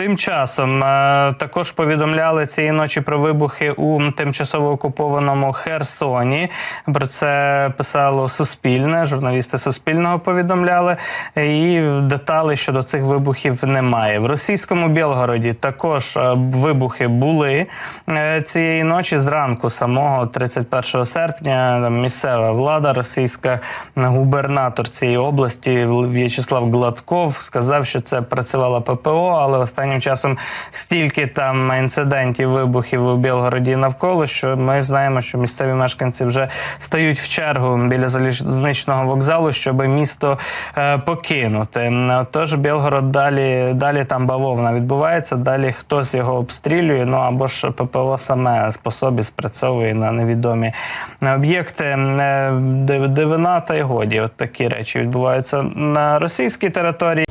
Тим часом е, також повідомляли цієї ночі про вибухи у тимчасово окупованому Херсоні. Про це писало Суспільне. Журналісти Суспільного повідомляли. І деталей щодо цих вибухів немає. В російському Білгороді також е, вибухи були е, цієї ночі. Зранку самого 31 серпня місцева влада російська губернатор цієї області В'ячеслав Гладков сказав, що це працювала ППО, але останнім часом стільки там інцидентів, вибухів у Білгороді і навколо, що ми знаємо, що місцеві мешканці вже стають в чергу біля залізничного вокзалу, щоб місто е, покинути. Тож Білгород далі, далі там бавовна відбувається. Далі хтось його обстрілює. Ну або ж ППО саме по собі спрацьовує на невідомі об'єкти. Е, Дивина та й годі. От такі речі відбуваються на російській території.